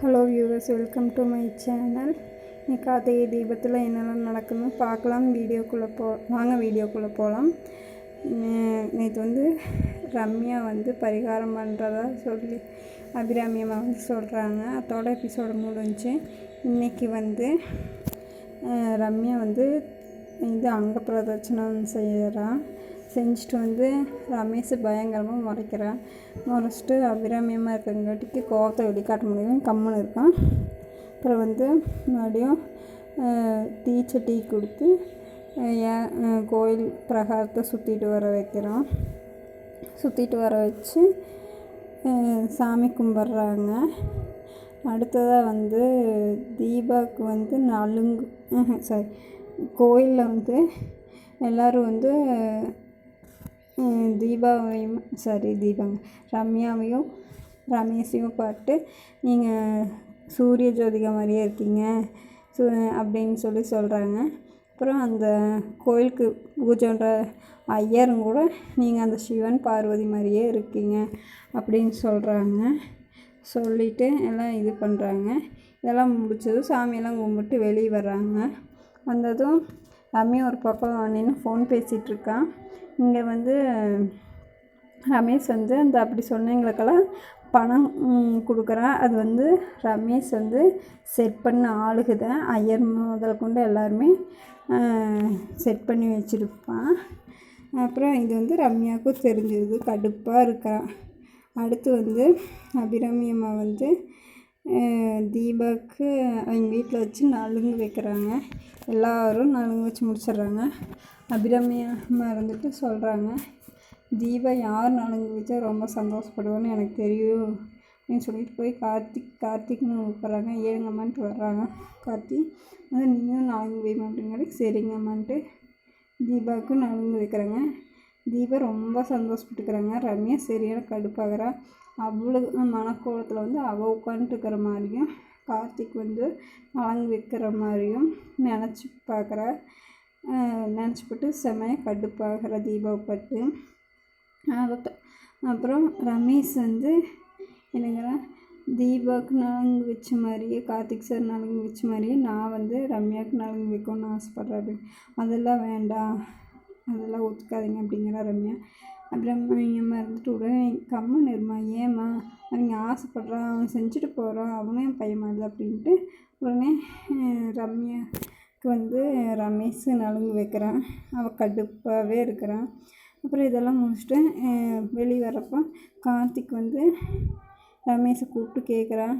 Hello viewers welcome to my channel இன்னைக்கு கார்த்திகை தீபத்தில் என்னெல்லாம் நடக்குன்னு பார்க்கலாம். வீடியோக்குள்ளே போ வாங்க வீடியோக்குள்ளே போகலாம் நேற்று வந்து ரம்யா வந்து பரிகாரம் பண்ணுறதா சொல்லி அபிராமி அம்மா வந்து சொல்கிறாங்க அதோட எபிசோடு முடிஞ்சு இன்றைக்கி வந்து ரம்யா வந்து இது அங்க பிரதட்சணம் செய்கிறான் செஞ்சுட்டு வந்து ரமேஷ் பயங்கரமாக முறைக்கிறான். முறைச்சிட்டு அபிராமியமாக இருக்கிறங்காட்டிக்கு கோவத்தை வெளிக்காட்ட முடியும் கம்முன்னு இருக்கான். அப்புறம் வந்து மறுபடியும் அஹ், தீச்சட்டி கொடுத்து ஏன் கோயில் பிரகாரத்தை சுற்றிட்டு வர வைக்கிறான். சுற்றிட்டு வர வச்சு சாமி கும்பிட்றாங்க. அடுத்ததாக வந்து தீபாவுக்கு வந்து நலுங்கு சாரி கோயிலில் வந்து எல்லோரும் வந்து தீபாவையும் சாரி தீபாங்க ரம்யாவையும் ரமேஷையும் பார்த்து நீங்கள் சூரிய ஜோதிகா மாதிரியே இருக்கீங்க சு அப்படின்னு சொல்லி சொல்கிறாங்க அப்புறம் அந்த கோயிலுக்கு பூஜைன்ற ஐயரும் கூட நீங்கள் அந்த சிவன் பார்வதி மாதிரியே இருக்கீங்க அப்படின்னு சொல்கிறாங்க சொல்லிவிட்டு எல்லாம் இது பண்ணுறாங்க இதெல்லாம் முடிச்சதும் சாமியெல்லாம் கும்பிட்டு வெளியே வர்றாங்க வந்ததும் ரம்யா ஒரு பக்கம் நின்று ஃபோன் பேசிகிட்ருக்கான் இங்கே வந்து ரமேஷ் வந்து அந்த அப்படி சொன்னவங்களுக்கெல்லாம் பணம் கொடுக்குறான் அது வந்து ரமேஷ் வந்து செட் பண்ண ஆளுக்கு தான் ஐயர் முதல் கொண்டு எல்லாருமே செட் பண்ணி வச்சுருப்பான். அப்புறம் இது வந்து ரம்யாவுக்கும் தெரிஞ்சிருது கடுப்பாக இருக்கான் அடுத்து வந்து அபிராமி அம்மா வந்து தீபாவுக்கு அவங்க வீட்டில் வச்சு நலுங்கு வைக்கிறாங்க. எல்லோரும் நலுங்கு வச்சு முடிச்சிடுறாங்க. அபிராமியம்மா இருந்துட்டு சொல்கிறாங்க தீபா யார் நலுங்கு வச்சா ரொம்ப சந்தோஷப்படுவோன்னு எனக்கு தெரியும். அப்படின்னு சொல்லிட்டு போய் கார்த்திக் கார்த்திக்னு கூப்பிட்றாங்க. ஏழுங்கம்மான்ட்டு வர்றாங்க. கார்த்திக் வந்து நீங்களும் நலுங்கு வை மாட்டேங்கிறது சரிங்கம்மான்ட்டு. தீபாவுக்கும் நலுங்கு வைக்கிறாங்க. தீபா ரொம்ப சந்தோஷப்பட்டுக்கிறாங்க. ரம்யா சரியான கடுப்பாகிறா அவ்வளோ மனக்கோலத்தில் வந்து அவள் உட்காந்துட்டுக்கிற மாதிரியும் கார்த்திக் வந்து நலங்கு வைக்கிற மாதிரியும் நினச்சி பார்க்குற. நினச்சிப்பட்டு செமையாக கடுப்பாகிற தீபாவை பட்டு அப்புறம் ரமேஷ் வந்து என்னங்கிற தீபாவுக்கு நலங்கு வச்ச மாதிரியே கார்த்திக் சார் நலங்கு வச்ச மாதிரியே நான் வந்து ரம்யாவுக்கு நலங்கு வைக்கணும்னு ஆசைப்பட்றேன் அதெல்லாம் வேண்டாம். அதெல்லாம் ஒத்துக்காதீங்க அப்படிங்கிற ரம்யா. அப்புறம் எம்மா இருந்துட்டு உடனே கம்மன் இருமா ஏம்மா? அவங்க ஆசைப்பட்றான் அவன் செஞ்சுட்டு போகிறான் அவனும் என் பையன் இல்லை அப்படின்ட்டு உடனே ரம்யாவுக்கு வந்து ரமேஷ் நலுங்கு வைக்கிறான். அவள் கடுப்பாகவே இருக்கிறான். அப்புறம் இதெல்லாம் முடிச்சுட்டு வெளியே வரப்போ கார்த்திக் வந்து ரமேஷை கூப்பிட்டு கேட்குறான்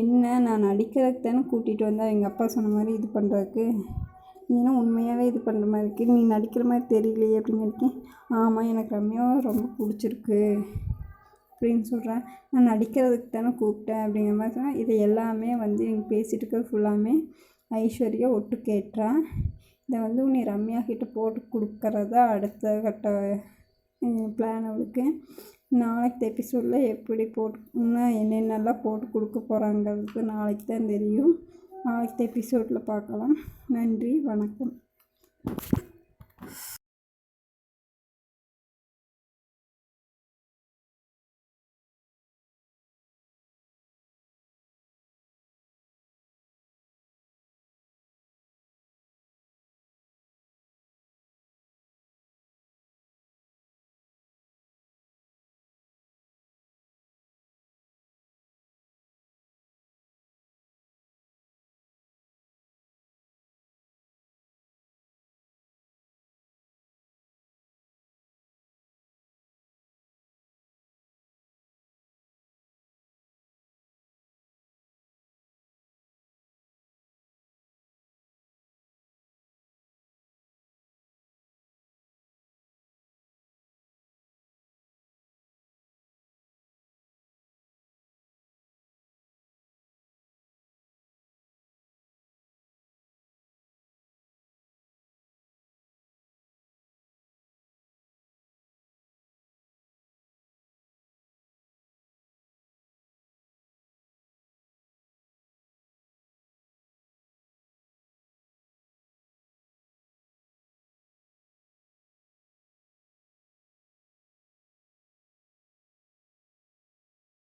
என்ன நான் நடிக்கிறதுக்கு தானே கூட்டிகிட்டு வந்தேன் எங்கள் அப்பா சொன்ன மாதிரி இது பண்ணுறதுக்கு. ஏன்னா உண்மையாகவே இது பண்ணுற மாதிரி இருக்கு. நீ நடிக்கிற மாதிரி தெரியலையே அப்படின்னு இருக்கேன் ஆமாம் எனக்கு ரம்யாவை ரொம்ப பிடிச்சிருக்கு அப்படின்னு சொல்கிறேன் நான் நடிக்கிறதுக்கு தானே கூப்பிட்டேன் அப்படிங்கிற மாதிரி சொன்னேன் இதை எல்லாமே வந்து எனக்கு பேசிகிட்டு இருக்கிறது ஃபுல்லாமே ஐஸ்வர்யா ஒட்டு கேட்டுறான். இதை வந்து நீ ரம்யா கிட்ட போட்டு கொடுக்கறதா அடுத்த கட்ட பிளான் அவளுக்கு. நாளைக்கு எபிசோடில் எப்படி போட்டு என்னென்னலாம் போட்டு கொடுக்க போகிறாங்கிறது நாளைக்கு தான் தெரியும். அடுத்த எபிசோடில் பார்க்கலாம். நன்றி வணக்கம்.